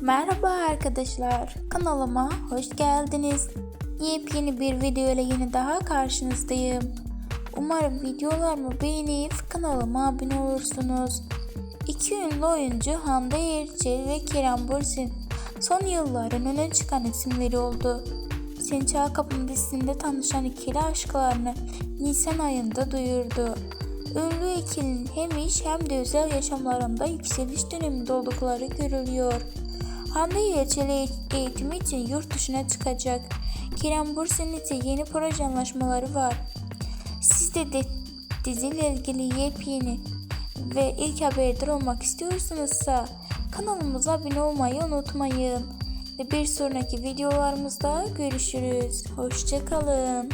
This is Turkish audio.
Merhaba arkadaşlar, kanalıma hoş geldiniz. Yepyeni bir video ile yine daha karşınızdayım. Umarım videolarımı beğenip kanalıma abone olursunuz. İki ünlü oyuncu Hande Erçel ve Kerem Bürsin son yılların öne çıkan isimleri oldu. Sen Çağ Kapım dizisinde tanışan ikili aşklarını Nisan ayında duyurdu. Ünlü ikilinin hem iş hem de özel yaşamlarında yükseliş döneminde oldukları görülüyor. Hande Erçel eğitimi için yurt dışına çıkacak. Kerem Bürsin'in ise yeni proje anlaşmaları var. Siz de, de diziyle ilgili yepyeni ve ilk haberdar olmak istiyorsanızsa kanalımıza abone olmayı unutmayın. Ve bir sonraki videolarımızda görüşürüz. Hoşçakalın.